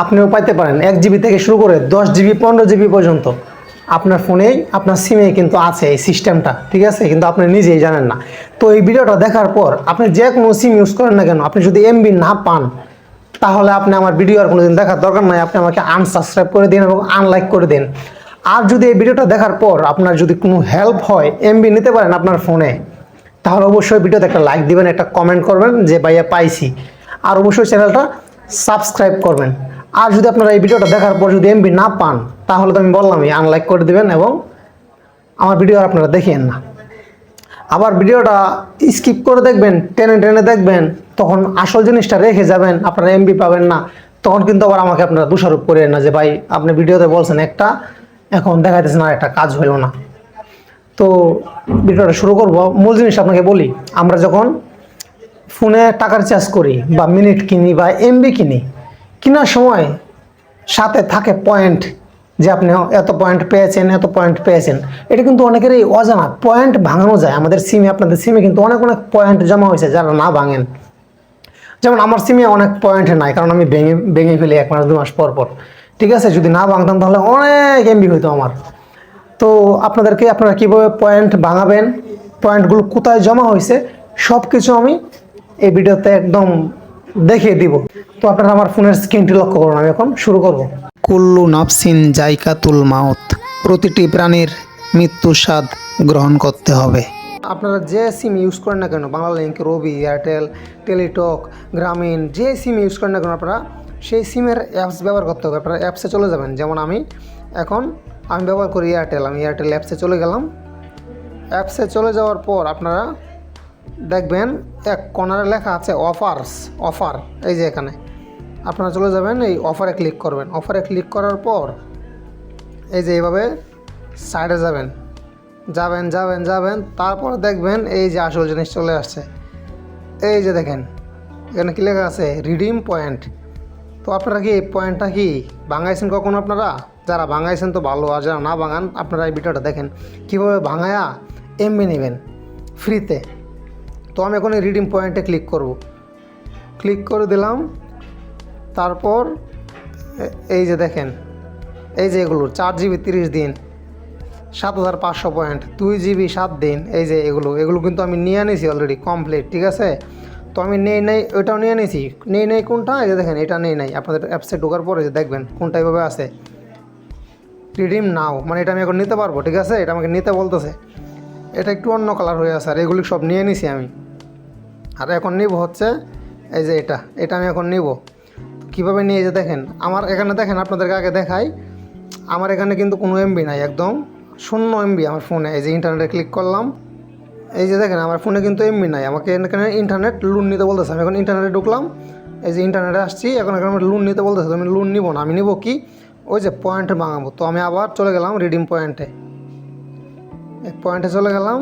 আপনিও পাইতে পারেন। এক জিবি থেকে শুরু করে দশ জিবি, পনেরো জিবি পর্যন্ত। আপনার ফোনেই, আপনার সিমে কিন্তু আছে এই সিস্টেমটা, ঠিক আছে? কিন্তু আপনি নিজেই জানেন না। তো এই ভিডিওটা দেখার পর আপনি যে কোনো সিম ইউজ করেন না কেন, আপনি যদি এমবি না পান, তাহলে আপনি আমার ভিডিও আর কোনোদিন দেখার দরকার নাই। আপনি আমাকে আনসাবস্ক্রাইব করে দিন এবং আনলাইক করে দিন। আর যদি এই ভিডিওটা দেখার পর আপনার যদি কোনো হেল্প হয় এমবি নিতে পারেন আপনার ফোনে, তাহলে অবশ্যই ভিডিওতে একটা লাইক দিবেন, একটা কমেন্ট করবেন যে, ভাইয়া, পাইছি। আর অবশ্যই চ্যানেলটা সাবস্ক্রাইব করবেন। আর যদি আপনারা এই ভিডিওটা দেখার পর যদি এমবি না পান, তাহলে তো আমি বললামই আনলাইক করে দিবেন এবং আমার ভিডিও আর আপনারা দেখিয়েন না। আবার ভিডিওটা স্কিপ করে দেখবেন, টেনে টেনে দেখবেন, তখন আসল জিনিসটা রেখে যাবেন, আপনারা এমবি পাবেন না। তখন কিন্তু আবার আমাকে আপনারা দোষারোপ করেন না যে, ভাই, আপনি ভিডিওতে বলছেন একটা, এখন দেখাইতেছেন আর একটা কাজ হলো না। তো ভিডিওটা শুরু করব। মূল জিনিস আপনাকে বলি, আমরা যখন ফোনে টাকার চার্জ করি বা মিনিট কিনি বা এমবি কিনি কেনার সময় সাথে থাকে পয়েন্ট যে আপনি এত পয়েন্ট পেয়েছেন, এত পয়েন্ট পেয়েছেন। এটা কিন্তু অনেকেরই অজানা। পয়েন্ট ভাঙানো যায়। আমাদের সিমে আপনাদের সিমে কিন্তু অনেক অনেক পয়েন্ট জমা হয়েছে যারা না ভাঙেন। যেমন আমার সিমে অনেক পয়েন্ট নাই, কারণ আমি ভেঙে ভেঙে ফেলি এক মাস, দু মাস পর পর। ঠিক আছে? যদি না ভাঙতাম তাহলে অনেক এমবি হইতো আমার। তো আপনাদেরকে আপনারা কীভাবে পয়েন্ট ভাঙাবেন পয়েন্টগুলো কোথায় জমা হয়েছে সব কিছু আমি এই ভিডিওতে একদম দেখিয়ে দিব। তো আপনারা আমার ফোনের স্ক্রিনটি লক্ষ্য করুন আমি এখন শুরু করব। কুল্লু নাফসিন জাইকাতুল মাউত প্রতিটি প্রাণীর মৃত্যু স্বাদ গ্রহণ করতে হবে। আপনারা যে সিম ইউজ করেন না কেন বাংলা লিঙ্ক রবি এয়ারটেল টেলিটক গ্রামীণ যে সিম ইউজ করেন না কেন আপনারা সেই সিমের অ্যাপস ব্যবহার করতে হবে। আপনারা অ্যাপসে চলে যাবেন। যেমন আমি এখন আমি ব্যবহার করি এয়ারটেল। আমি এয়ারটেল অ্যাপসে চলে গেলাম। অ্যাপসে চলে যাওয়ার পর আপনারা দেখবেন এক কর্নারে লেখা আছে অফার্স অফার এই যে এখানে। আপনারা চলে যাবেন, এই অফারে ক্লিক করবেন। অফারে ক্লিক করার পর, এই যে এইভাবে সাইডে যাবেন। যাবেন যাবেন যাবেন, তারপর দেখবেন এই যে আসল জিনিস চলে আসছে। এই যে দেখেন, এখানে কী লেখা আছে? রিডিম পয়েন্ট তো আপনারা কি এই পয়েন্টটা কি ভাঙাইছেন কখনো আপনারা? যারা ভাঙাইছেন তো ভালো, আর যারা না ভাঙান, আপনারা এই ভিডিওটা দেখেন। কীভাবে ভাঙায়া এমবি নেবেন? ফ্রিতে তো আমি এখন এই রিডিম পয়েন্টে ক্লিক করব। ক্লিক করে দিলাম, তারপর এই যে দেখেন, এই যে এগুলো, চার জিবি তিরিশ দিন, সাত হাজার পাঁচশো পয়েন্ট দুই জিবি সাত দিন, এই যে এগুলো এগুলো কিন্তু আমি নিয়ে নিয়েছি অলরেডি কমপ্লিট ঠিক আছে? তো আমি নেই নেই, ওইটাও নিয়ে নিয়েছি নেই নেই কোনটা? এই যে দেখেন, এটা নেই নাই। আপনাদের অ্যাপসে ঢোকার পরে যে দেখবেন কোনটা এভাবে আছে। রিডিম নাও মানে এটা আমি এখন নিতে পারব, ঠিক আছে? এটা আমাকে নিতে বলতেছে। এটা একটু অন্য কালার হয়ে আছে, আর এগুলি সব নিয়ে নিছি আমি। আর এখন নিব হচ্ছে এই যে এটা এটা আমি এখন নিব। কীভাবে নিয়ে যে দেখেন, আমার এখানে দেখেন আপনাদেরকে আগে দেখাই, আমার এখানে কিন্তু কোনো এমবি নাই একদম, শূন্য এমবি আমার ফোনে, এই যে ইন্টারনেটে ক্লিক করলাম, এই যে দেখেন আমার ফোনে কিন্তু এমবি নাই, আমাকে এখানে ইন্টারনেট লোন নিতে বলতেছে, আমি এখন ইন্টারনেটে ঢুকলাম, এই যে ইন্টারনেটে আসছি, এখন এখানে লোন নিতে বলতেছে, আমি লোন নিব না, আমি নিব কি, ওই যে পয়েন্ট ভাঙাবো, তো আমি আবার চলে গেলাম রিডিম পয়েন্টে পয়েন্টে চলে গেলাম,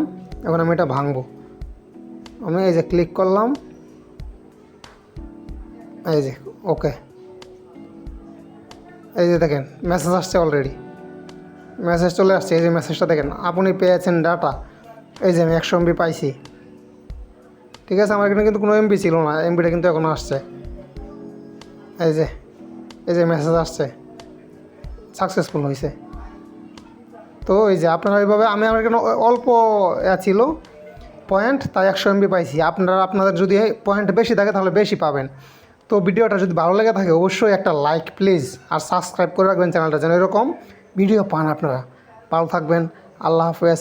এখন আমি এটা ভাঙবো। আমি এই যে ক্লিক করলাম। এই যে ওকে এই যে দেখেন মেসেজ আসছে অলরেডি মেসেজ চলে আসছে, এই যে মেসেজটা দেখেন, আপনি পেয়েছেন ডাটা এই যে আমি একশো এমবি পাইছি। ঠিক আছে, আমার এখানে কিন্তু কোনো এমবি ছিল না এমবিটা কিন্তু এখন আসছে। এই যে এই যে মেসেজ আসছে। সাকসেসফুল হয়েছে তো এই যে আপনারা এইভাবে, আমি আমার এখানে অল্প ছিল। পয়েন্ট তাই একশো এমবি পাইছি। আপনারা আপনাদের যদি পয়েন্ট বেশি থাকে, তাহলে বেশি পাবেন। তো ভিডিওটা যদি ভালো লেগে থাকে, অবশ্যই একটা লাইক প্লিজ আর সাবস্ক্রাইব করে রাখবেন চ্যানেলটা যেন এরকম ভিডিও পান আপনারা। ভালো থাকবেন, আল্লাহ হাফেজ।